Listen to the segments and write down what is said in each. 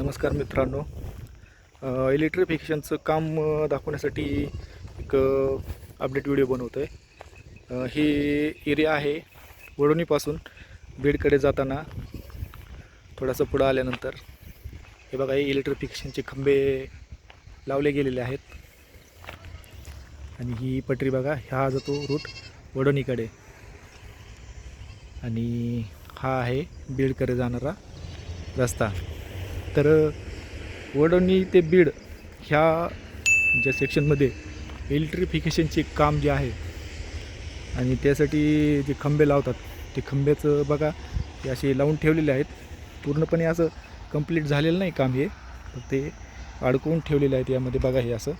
नमस्कार मित्रांनो. इलेक्ट्रिफिकेशनचं काम दाखवण्यासाठी एक अपडेट व्हिडिओ बनवतो आहे ही एरिया आहे वडोणीपासून बीडकडे जाताना. थोडंसं पुढं आल्यानंतर. हे बघा हे इलेक्ट्रिफिकेशनचे खंबे लावले गेलेले आहेत. आणि ही पटरी बघा हा जातो रूट वडोणीकडे. आणि हा आहे बीडकडे जाणारा रस्ता. तर वडोणी ते बीड ह्या ज्या सेक्शनमध्ये इलेक्ट्रिफिकेशनचे काम जे आहे आणि त्यासाठी जे खंबे लावतात ते खंब्याचं बघा हे असे लावून ठेवलेले आहेत. पूर्णपणे असं कंप्लीट झालेलं नाही काम हे तर ते अडकवून ठेवलेले आहेत यामध्ये बघा हे असं.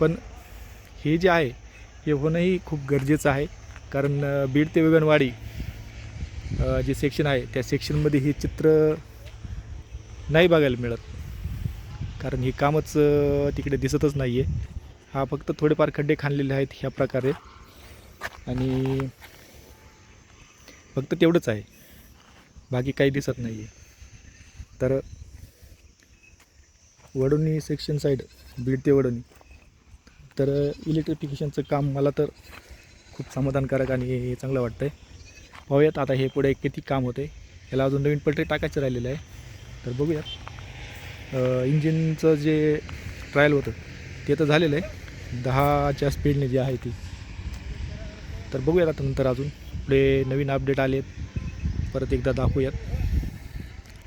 पण हे जे आहे हे होणंही खूप गरजेचं आहे कारण बीड ते वेगनवाडी जे सेक्शन आहे त्या सेक्शनमध्ये हे चित्र नाही बघायला मिळत. कारण हे कामच तिकडे दिसतच नाही आहे हा फक्त थोडेफार खड्डे खाणलेले आहेत ह्या प्रकारे. आणि फक्त तेवढंच आहे. बाकी काही दिसत नाही आहे तर वडोणी सेक्शन साईड बीड ते वडोणी. तर इलेक्ट्रिफिकेशनचं काम मला तर खूप समाधानकारक आणि चांगलं वाटतं आहे पाहूयात आता हे पुढे किती काम होते याला अजून नवीन पटरी टाकायचं राहिलेलं आहे. तर बघूयात. इंजिनचं जे ट्रायल होतं ते तर झालेलं आहे. दहाच्या स्पीडने जे आहे ती. तर बघूयात आता नंतर अजून. पुढे नवीन अपडेट आले परत एकदा दाखवूयात.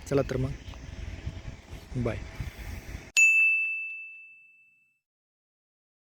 चला तर मग. बाय